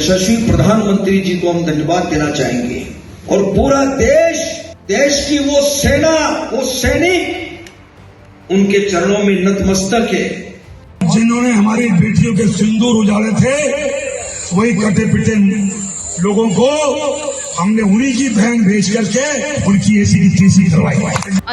यशस्वी प्रधानमंत्री जी को हम धन्यवाद देना चाहेंगे। और पूरा देश देश की वो सेना, वो सैनिक उनके चरणों में नतमस्तक है। जिन्होंने हमारी बेटियों के सिंदूर उजाड़े थे, वही कटे पिटे लोगों को हमने उन्हीं की बहन भेज करके उनकी ऐसी की तीसी करवाई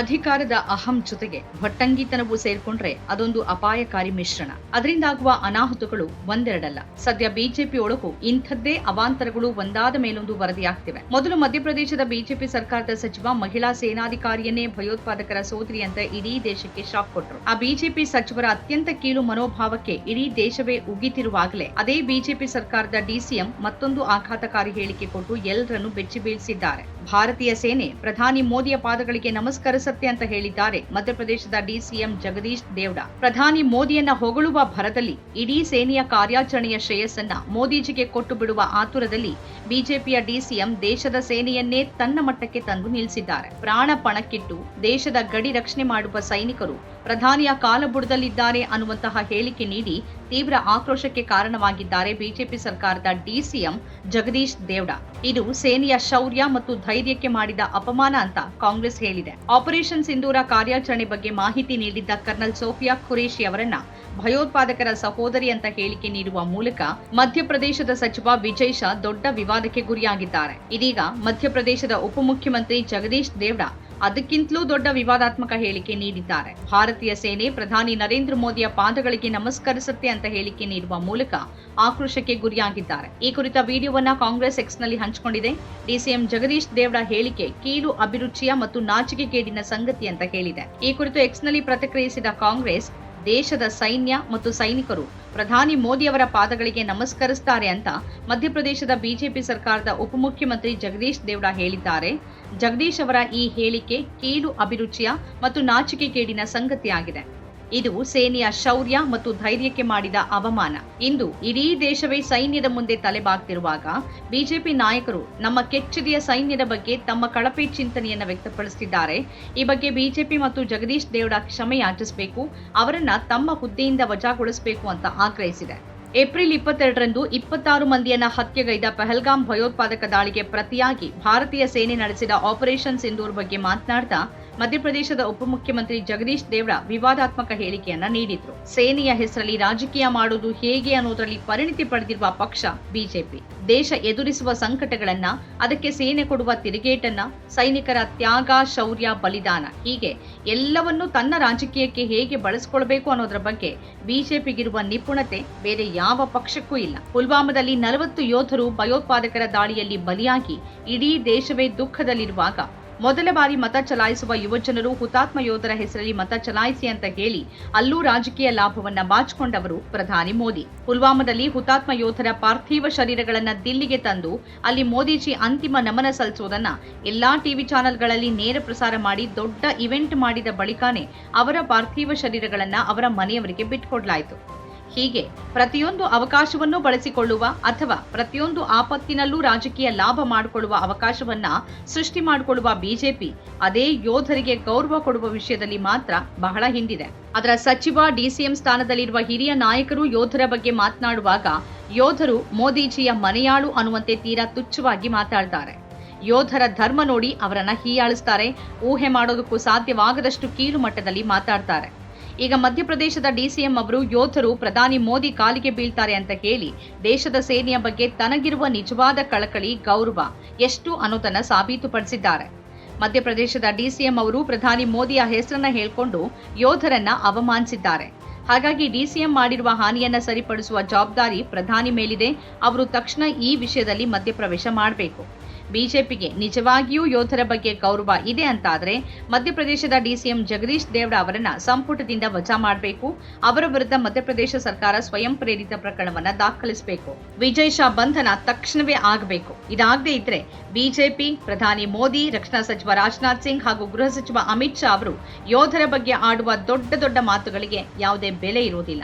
ಅಧಿಕಾರದ ಅಹಂ ಜೊತೆಗೆ ಭಟ್ಟಂಗಿತನವು ಸೇರ್ಕೊಂಡ್ರೆ ಅದೊಂದು ಅಪಾಯಕಾರಿ ಮಿಶ್ರಣ ಅದರಿಂದಾಗುವ ಅನಾಹುತಗಳು ಒಂದೆರಡಲ್ಲ ಸದ್ಯ ಬಿಜೆಪಿ ಒಳಗೂ ಇಂಥದ್ದೇ ಅವಾಂತರಗಳು ಒಂದಾದ ಮೇಲೊಂದು ವರದಿಯಾಗ್ತಿವೆ ಮೊದಲು ಮಧ್ಯಪ್ರದೇಶದ ಬಿಜೆಪಿ ಸರ್ಕಾರದ ಸಚಿವ ಮಹಿಳಾ ಸೇನಾಧಿಕಾರಿಯನ್ನೇ ಭಯೋತ್ಪಾದಕರ ಸೋದರಿಯಂತೆ ಇಡೀ ದೇಶಕ್ಕೆ ಶಾಕ್ ಕೊಟ್ಟರು ಆ ಬಿಜೆಪಿ ಸಚಿವರ ಅತ್ಯಂತ ಕೀಳು ಮನೋಭಾವಕ್ಕೆ ಇಡೀ ದೇಶವೇ ಉಗಿತಿರುವಾಗಲೇ ಅದೇ ಬಿಜೆಪಿ ಸರ್ಕಾರದ ಡಿಸಿಎಂ ಮತ್ತೊಂದು ಆಘಾತಕಾರಿ ಹೇಳಿಕೆ ಕೊಟ್ಟು ಎಲ್ಲರನ್ನು ಬೆಚ್ಚಿ ಬೀಳಿಸಿದ್ದಾರೆ. ಭಾರತೀಯ ಸೇನೆ, ಪ್ರಧಾನಿ ಮೋದಿಯ ಪಾದಗಳಿಗೆ ನಮಸ್ಕರಿಸುತ್ತೆ ಅಂತ ಹೇಳಿದ್ದಾರೆ ಮಧ್ಯಪ್ರದೇಶದ ಡಿಸಿಎಂ ಜಗದೀಶ್ ದೇವ್ಡಾ. ಪ್ರಧಾನಿ ಮೋದಿಯನ್ನ ಹೊಗಳುವ ಭರದಲ್ಲಿ ಇಡೀ ಸೇನೆಯ ಕಾರ್ಯಾಚರಣೆಯ ಶ್ರೇಯಸ್ಸನ್ನ ಮೋದಿಜಿಗೆ ಕೊಟ್ಟು ಬಿಡುವ ಆತುರದಲ್ಲಿ ಬಿಜೆಪಿಯ ಡಿಸಿಎಂ ದೇಶದ ಸೇನೆಯನ್ನೇ ತನ್ನ ಮಟ್ಟಕ್ಕೆ ತಂದು ನಿಲ್ಲಿಸಿದ್ದಾರೆ. ಪ್ರಾಣ ಪಣಕ್ಕಿಟ್ಟು ದೇಶದ ಗಡಿ ರಕ್ಷಣೆ ಮಾಡುವ ಸೈನಿಕರು ಪ್ರಧಾನಿಯ ಕಾಲಬುಡದಲ್ಲಿದ್ದಾರೆ ಅನ್ನುವಂತಹ ಹೇಳಿಕೆ ನೀಡಿ ತೀವ್ರ ಆಕ್ರೋಶಕ್ಕೆ ಕಾರಣವಾಗಿದ್ದಾರೆ ಬಿಜೆಪಿ ಸರ್ಕಾರದ ಡಿಸಿಎಂ ಜಗದೀಶ್ ದೇವ್ಡಾ. ಇದು ಸೇನೆಯ ಶೌರ್ಯ ಮತ್ತು ಧೈರ್ಯಕ್ಕೆ ಮಾಡಿದ ಅಪಮಾನ ಅಂತ ಕಾಂಗ್ರೆಸ್ ಹೇಳಿದೆ. ಆಪರೇಷನ್ ಸಿಂಧೂರ ಕಾರ್ಯಾಚರಣೆ ಬಗ್ಗೆ ಮಾಹಿತಿ ನೀಡಿದ್ದ ಕರ್ನಲ್ ಸೋಫಿಯಾ ಖುರೇಶಿ ಅವರನ್ನ ಭಯೋತ್ಪಾದಕರ ಸಹೋದರಿ ಅಂತ ಹೇಳಿಕೆ ನೀಡುವ ಮೂಲಕ ಮಧ್ಯಪ್ರದೇಶದ ಸಚಿವ ವಿಜಯ್ ಶಾ ದೊಡ್ಡ ವಿವಾದಕ್ಕೆ ಗುರಿಯಾಗಿದ್ದಾರೆ. ಇದೀಗ ಮಧ್ಯಪ್ರದೇಶದ ಉಪಮುಖ್ಯಮಂತ್ರಿ ಜಗದೀಶ್ ದೇವ್ಡಾ ಅದಕ್ಕಿಂತಲೂ ದೊಡ್ಡ ವಿವಾದಾತ್ಮಕ ಹೇಳಿಕೆ ನೀಡಿದ್ದಾರೆ. ಭಾರತೀಯ ಸೇನೆ ಪ್ರಧಾನಿ ನರೇಂದ್ರ ಮೋದಿಯ ಪಾದಗಳಿಗೆ ನಮಸ್ಕರಿಸುತ್ತೆ ಅಂತ ಹೇಳಿಕೆ ನೀಡುವ ಮೂಲಕ ಆಕ್ರೋಶಕ್ಕೆ ಗುರಿಯಾಗಿದ್ದಾರೆ. ಈ ಕುರಿತ ವಿಡಿಯೋವನ್ನ ಕಾಂಗ್ರೆಸ್ ಎಕ್ಸ್ನಲ್ಲಿ ಹಂಚಿಕೊಂಡಿದೆ. ಡಿಸಿಎಂ ಜಗದೀಶ್ ದೇವಡ ಹೇಳಿಕೆ ಕೀಳು ಅಭಿರುಚಿಯ ಮತ್ತು ನಾಚಿಕೆಗೇಡಿನ ಸಂಗತಿ ಅಂತ ಹೇಳಿದೆ. ಈ ಕುರಿತು ಎಕ್ಸ್ನಲ್ಲಿ ಪ್ರತಿಕ್ರಿಯಿಸಿದ ಕಾಂಗ್ರೆಸ್ ದೇಶದ ಸೈನ್ಯ ಮತ್ತು ಸೈನಿಕರು ಪ್ರಧಾನಿ ಮೋದಿಯವರ ಪಾದಗಳಿಗೆ ನಮಸ್ಕರಿಸುತ್ತಾರೆ ಅಂತ ಮಧ್ಯಪ್ರದೇಶದ ಬಿಜೆಪಿ ಸರ್ಕಾರದ ಉಪಮುಖ್ಯಮಂತ್ರಿ ಜಗದೀಶ್ ದೇವ್ಡ ಹೇಳಿದ್ದಾರೆ. ಜಗದೀಶ್ ಅವರ ಈ ಹೇಳಿಕೆ ಕೀಳು ಅಭಿರುಚಿಯ ಮತ್ತು ನಾಚಿಕೆಗೇಡಿನ ಸಂಗತಿಯಾಗಿದೆ. ಇದು ಸೇನೆಯ ಶೌರ್ಯ ಮತ್ತು ಧೈರ್ಯಕ್ಕೆ ಮಾಡಿದ ಅವಮಾನ. ಇಂದು ಇಡೀ ದೇಶವೇ ಸೈನ್ಯದ ಮುಂದೆ ತಲೆಬಾಗ್ತಿರುವಾಗ ಬಿಜೆಪಿ ನಾಯಕರು ನಮ್ಮ ಕೆಚ್ಚೆದೆಯ ಸೈನ್ಯದ ಬಗ್ಗೆ ತಮ್ಮ ಕಳಪೆ ಚಿಂತನೆಯನ್ನು ವ್ಯಕ್ತಪಡಿಸುತ್ತಿದ್ದಾರೆ ಈ ಬಗ್ಗೆ ಬಿಜೆಪಿ ಮತ್ತು ಜಗದೀಶ್ ದೇವ್ರ ಕ್ಷಮೆ ಯಾಚಿಸಬೇಕು, ಅವರನ್ನ ತಮ್ಮ ಹುದ್ದೆಯಿಂದ ವಜಾಗೊಳಿಸಬೇಕು ಅಂತ ಆಗ್ರಹಿಸಿದೆ. ಏಪ್ರಿಲ್ ಇಪ್ಪತ್ತೆರಡರಂದು ಇಪ್ಪತ್ತಾರು ಮಂದಿಯನ್ನ ಹತ್ಯೆಗೈದ ಪಹಲ್ಗಾಮ್ ಭಯೋತ್ಪಾದಕ ದಾಳಿಗೆ ಪ್ರತಿಯಾಗಿ ಭಾರತೀಯ ಸೇನೆ ನಡೆಸಿದ ಆಪರೇಷನ್ ಸಿಂಧೂರ್ ಬಗ್ಗೆ ಮಾತನಾಡ್ತಾ ಮಧ್ಯಪ್ರದೇಶದ ಉಪಮುಖ್ಯಮಂತ್ರಿ ಜಗದೀಶ್ ದೇವ್ರಾ ವಿವಾದಾತ್ಮಕ ಹೇಳಿಕೆಯನ್ನ ನೀಡಿದ್ರು. ಸೇನೆಯ ಹೆಸರಲ್ಲಿ ರಾಜಕೀಯ ಮಾಡುವುದು ಹೇಗೆ ಅನ್ನೋದರಲ್ಲಿ ಪರಿಣಿತಿ ಪಡೆದಿರುವ ಪಕ್ಷ ಬಿಜೆಪಿ. ದೇಶ ಎದುರಿಸುವ ಸಂಕಟಗಳನ್ನ, ಅದಕ್ಕೆ ಸೇನೆ ಕೊಡುವ ತಿರುಗೇಟನ್ನ, ಸೈನಿಕರ ತ್ಯಾಗ, ಶೌರ್ಯ, ಬಲಿದಾನ ಹೀಗೆ ಎಲ್ಲವನ್ನೂ ತನ್ನ ರಾಜಕೀಯಕ್ಕೆ ಹೇಗೆ ಬಳಸಿಕೊಳ್ಬೇಕು ಅನ್ನೋದರ ಬಗ್ಗೆ ಬಿಜೆಪಿಗಿರುವ ನಿಪುಣತೆ ಬೇರೆ ಯಾವ ಪಕ್ಷಕ್ಕೂ ಇಲ್ಲ. ಪುಲ್ವಾಮಾದಲ್ಲಿ ನಲವತ್ತು ಯೋಧರು ಭಯೋತ್ಪಾದಕರ ದಾಳಿಯಲ್ಲಿ ಬಲಿಯಾಗಿ ಇಡೀ ದೇಶವೇ ದುಃಖದಲ್ಲಿರುವಾಗ ಮೊದಲ ಬಾರಿ ಮತ ಚಲಾಯಿಸುವ ಯುವಜನರು ಹುತಾತ್ಮ ಯೋಧರ ಹೆಸರಲ್ಲಿ ಮತ ಚಲಾಯಿಸಿ ಅಂತ ಹೇಳಿ ಅಲ್ಲೂ ರಾಜಕೀಯ ಲಾಭವನ್ನ ಬಾಚಿಕೊಂಡವರು ಪ್ರಧಾನಿ ಮೋದಿ. ಪುಲ್ವಾಮಾದಲ್ಲಿ ಹುತಾತ್ಮ ಯೋಧರ ಪಾರ್ಥಿವ ಶರೀರಗಳನ್ನು ದಿಲ್ಲಿಗೆ ತಂದು ಅಲ್ಲಿ ಮೋದಿಜಿ ಅಂತಿಮ ನಮನ ಸಲ್ಲಿಸುವುದನ್ನ ಎಲ್ಲಾ ಟಿವಿ ಚಾನೆಲ್ಗಳಲ್ಲಿ ನೇರ ಪ್ರಸಾರ ಮಾಡಿ ದೊಡ್ಡ ಇವೆಂಟ್ ಮಾಡಿದ ಬಳಿಕನೇ ಅವರ ಪಾರ್ಥಿವ ಶರೀರಗಳನ್ನ ಅವರ ಮನೆಯವರಿಗೆ ಬಿಟ್ಕೊಡ್ಲಾಯಿತು. ಹೀಗೆ ಪ್ರತಿಯೊಂದು ಅವಕಾಶವನ್ನು ಬಳಸಿಕೊಳ್ಳುವ ಅಥವಾ ಪ್ರತಿಯೊಂದು ಆಪತ್ತಿನಲ್ಲೂ ರಾಜಕೀಯ ಲಾಭ ಮಾಡಿಕೊಳ್ಳುವ ಅವಕಾಶವನ್ನ ಸೃಷ್ಟಿ ಮಾಡಿಕೊಳ್ಳುವ ಬಿಜೆಪಿ ಅದೇ ಯೋಧರಿಗೆ ಗೌರವ ಕೊಡುವ ವಿಷಯದಲ್ಲಿ ಮಾತ್ರ ಬಹಳ ಹಿಂದಿದೆ. ಅದರ ಸಚಿವ ಡಿಸಿಎಂ ಸ್ಥಾನದಲ್ಲಿರುವ ಹಿರಿಯ ನಾಯಕರು ಯೋಧರ ಬಗ್ಗೆ ಮಾತನಾಡುವಾಗ ಯೋಧರು ಮೋದಿಜಿಯ ಮನೆಯಾಳು ಅನ್ನುವಂತೆ ತೀರಾ ತುಚ್ಛವಾಗಿ ಮಾತಾಡ್ತಾರೆ. ಯೋಧರ ಧರ್ಮ ನೋಡಿ ಅವರನ್ನ ಹೀಯಾಳಿಸ್ತಾರೆ, ಊಹೆ ಮಾಡೋದಕ್ಕೂ ಸಾಧ್ಯವಾಗದಷ್ಟು ಕೀಳು ಮಟ್ಟದಲ್ಲಿ ಮಾತಾಡ್ತಾರೆ. ಈಗ ಮಧ್ಯಪ್ರದೇಶದ ಡಿಸಿಎಂ ಅವರು ಯೋಧರು, ಪ್ರಧಾನಿ ಮೋದಿ ಕಾಲಿಗೆ ಬೀಳ್ತಾರೆ ಅಂತ ಹೇಳಿ ದೇಶದ ಸೇನೆಯ ಬಗ್ಗೆ ತನಗಿರುವ ನಿಜವಾದ ಕಳಕಳಿ, ಗೌರವ ಎಷ್ಟು ಅನ್ನೋದನ್ನ ಸಾಬೀತುಪಡಿಸಿದ್ದಾರೆ. ಮಧ್ಯಪ್ರದೇಶದ ಡಿಸಿಎಂ ಅವರು ಪ್ರಧಾನಿ ಮೋದಿಯ ಹೆಸರನ್ನ ಹೇಳ್ಕೊಂಡು ಯೋಧರನ್ನ ಅವಮಾನಿಸಿದ್ದಾರೆ. ಹಾಗಾಗಿ ಡಿಸಿಎಂ ಮಾಡಿರುವ ಹಾನಿಯನ್ನ ಸರಿಪಡಿಸುವ ಜವಾಬ್ದಾರಿ ಪ್ರಧಾನಿ ಮೇಲಿದೆ. ಅವರು ತಕ್ಷಣ ಈ ವಿಷಯದಲ್ಲಿ ಮಧ್ಯಪ್ರವೇಶ ಮಾಡಬೇಕು. ಬಿಜೆಪಿಗೆ ನಿಜವಾಗಿಯೂ ಯೋಧರ ಬಗ್ಗೆ ಗೌರವ ಇದೆ ಅಂತಾದರೆ ಮಧ್ಯಪ್ರದೇಶದ ಡಿಸಿಎಂ ಜಗದೀಶ್ ದೇವ್ಡ ಅವರನ್ನ ಸಂಪುಟದಿಂದ ವಜಾ ಮಾಡಬೇಕು. ಅವರ ವಿರುದ್ಧ ಮಧ್ಯಪ್ರದೇಶ ಸರ್ಕಾರ ಸ್ವಯಂ ಪ್ರೇರಿತ ಪ್ರಕರಣವನ್ನ ದಾಖಲಿಸಬೇಕು. ವಿಜಯ್ ಶಾ ಬಂಧನ ತಕ್ಷಣವೇ ಆಗಬೇಕು. ಇದಾಗದೇ ಇದ್ರೆ ಬಿಜೆಪಿ, ಪ್ರಧಾನಿ ಮೋದಿ, ರಕ್ಷಣಾ ಸಚಿವ ರಾಜನಾಥ್ ಸಿಂಗ್ ಹಾಗೂ ಗೃಹ ಸಚಿವ ಅಮಿತ್ ಶಾ ಅವರು ಯೋಧರ ಬಗ್ಗೆ ಆಡುವ ದೊಡ್ಡ ದೊಡ್ಡ ಮಾತುಗಳಿಗೆ ಯಾವುದೇ ಬೆಲೆ ಇರುವುದಿಲ್ಲ